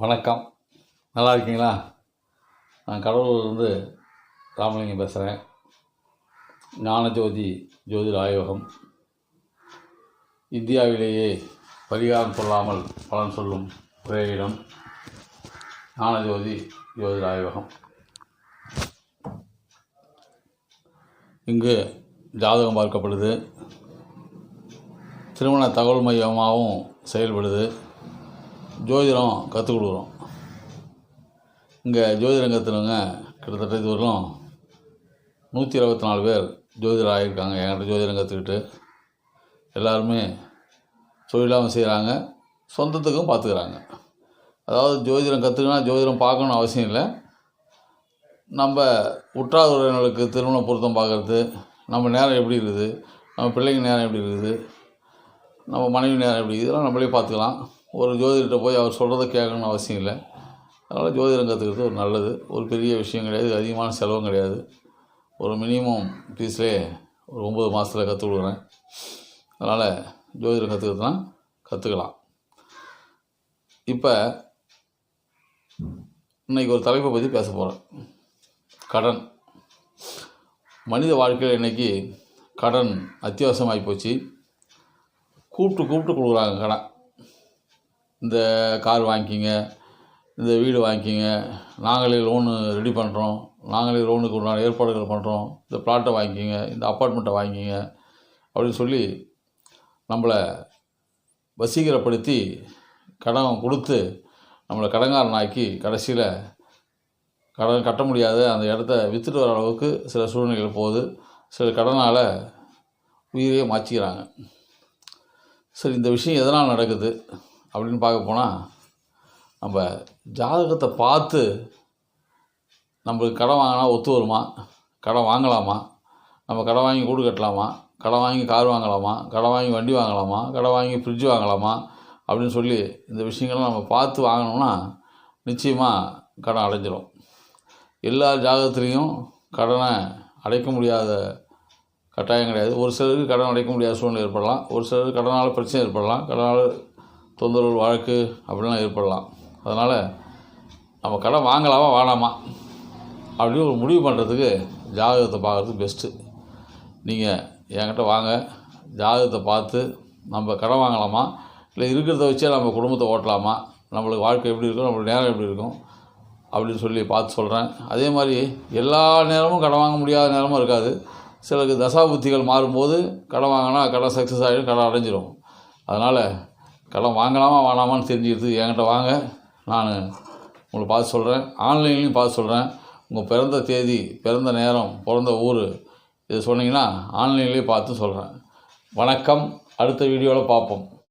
வணக்கம். நல்லா இருக்கீங்களா? நான் கடலூர்லேருந்து ராமலிங்கம் பேசுகிறேன் ஞானஜோதி ஜோதிட ஆயோகம். இந்தியாவிலேயே பரிகாரம் சொல்லாமல் பலன் சொல்லும் ஒரே இடம் ஞானஜோதி ஜோதிட ஆய்வகம் இங்கு ஜாதகம் பார்க்கப்படுது. திருமண தகவல் மையமாகவும் செயல்படுது. ஜோதிடம் கற்றுக் கொடுக்குறோம். இங்கே ஜோதிடம் கற்றுனவங்க கிட்டத்தட்ட இது வரலும் நூற்றி இருபத்தி நாலு பேர் ஜோதிடர் ஆகியிருக்காங்க. என்கிட்ட ஜோதிடம் கற்றுக்கிட்டு எல்லாருமே தொழிலாகவும் செய்கிறாங்க சொந்தத்துக்கும் பார்த்துக்கிறாங்க அதாவது ஜோதிடம் கற்றுக்கினா ஜோதிடம் பார்க்கணுன்னு அவசியம் இல்லை. நம்ம உற்றார் உறவினர்களுக்கு திருமண பொருத்தம் பார்க்குறது நம்ம நேரம் எப்படி இருக்குது நம்ம பிள்ளைங்க நேரம் எப்படி இருக்குது நம்ம மனைவி நேரம் எப்படி இதெல்லாம் நம்மளே பார்த்துக்கலாம் ஒரு ஜோதிடர்கிட்ட போய் அவர் சொல்கிறத கேட்கணும்னு அவசியம் இல்லை. அதனால் ஜோதிடம் கற்றுக்கிறது ஒரு நல்லது. ஒரு பெரிய விஷயம் கிடையாது. அதிகமான செலவும் கிடையாது. ஒரு மினிமம் ஃபீஸ்லேயே ஒரு ஒம்பது மாதத்தில் கற்றுக் கொடுக்குறேன். அதனால் ஜோதிடம் கற்றுக்கிறதுனா கற்றுக்கலாம் இப்போ இன்றைக்கி ஒரு தலைப்பை பற்றி பேச போகிறேன் கடன். மனித வாழ்க்கையில் இன்றைக்கி கடன் அத்தியாவசியமாகி போச்சு. கூப்பிட்டு கூப்பிட்டு கொடுக்குறாங்க கடன். இந்த கார் வாங்கிக்கிங்க இந்த வீடு வாங்கிக்கிங்க நாங்களே லோனு ரெடி பண்ணுறோம் நாங்களே லோனுக்கு உண்டான ஏற்பாடுகள் பண்ணுறோம் இந்த ப்ளாட்டை வாங்கிக்கிங்க இந்த அப்பார்ட்மெண்ட்டை வாங்கிக்கிங்க அப்படின்னு சொல்லி நம்மளை வசீகரப்படுத்தி கடன் கொடுத்து நம்மளை கடங்காரனாக்கி கடைசியில் கடன் கட்ட முடியாத அந்த இடத்த விற்றுட்டு வர அளவுக்கு சில சூழ்நிலைகள் போகுது. சில கடனால் உயிரையே மாற்றிக்கிறாங்க. சரி இந்த விஷயம் எதனால் நடக்குது? அப்படின்னு பார்க்க போனால் நம்ம ஜாதகத்தை பார்த்து நம்மளுக்கு கடன் வாங்கினா ஒத்து வருமா? கடன் வாங்கலாமா? நம்ம கடன் வாங்கி கூடு கட்டலாமா? கடன் வாங்கி கார் வாங்கலாமா? கடன் வாங்கி வண்டி வாங்கலாமா? கடன் வாங்கி ஃப்ரிட்ஜ் வாங்கலாமா? அப்படின்னு சொல்லி இந்த விஷயங்கள்லாம் நம்ம பார்த்து வாங்கினோம்னா நிச்சயமாக கடன் அடைஞ்சிடும் எல்லா ஜாதகத்துலேயும் கடனை அடைக்க முடியாத கட்டாயம் கிடையாது. ஒரு சிலருக்கு கடன் அடைக்க முடியாத சூழ்நிலை ஏற்படலாம். ஒரு சிலருக்கு கடனால் பிரச்சனை ஏற்படலாம். கடனால் தொந்தரவு வழக்கு அப்படிலாம் ஏற்படலாம். அதனால் நம்ம கடன் வாங்கலாமா வேணாமா? அப்படின்னு ஒரு முடிவு பண்ணுறதுக்கு ஜாதகத்தை பார்க்குறது பெஸ்ட்டு நீங்கள் என்கிட்ட வாங்க. ஜாதகத்தை பார்த்து நம்ம கடன் வாங்கலாமா? இல்லை இருக்கிறத வச்சே நம்ம குடும்பத்தை ஓட்டலாமா? நம்மளுக்கு வாழ்க்கை எப்படி இருக்கும்? நம்மளுக்கு நேரம் எப்படி இருக்கும்? அப்படின்னு சொல்லி பார்த்து சொல்கிறேன் அதே மாதிரி எல்லா நேரமும் கடன் வாங்க முடியாத நேரமும் இருக்காது. சிலருக்கு தசாபுத்திகள் மாறும்போது கடன் வாங்கினா கடன் சக்ஸஸ் ஆகிடும் கடன் அடைஞ்சிரும். அதனால் கடன் வாங்கலாமா வாங்கலாமான்னு தெரிஞ்சுக்கிறது என்கிட்ட வாங்க. நான் உங்களை பார்த்து சொல்கிறேன் ஆன்லைன்லேயும் பார்த்து சொல்கிறேன் உங்கள் பிறந்த தேதி பிறந்த நேரம் பிறந்த ஊர் இது சொன்னீங்கன்னா ஆன்லைன்லேயே பார்த்து சொல்கிறேன் வணக்கம். அடுத்த வீடியோவில் பார்ப்போம்.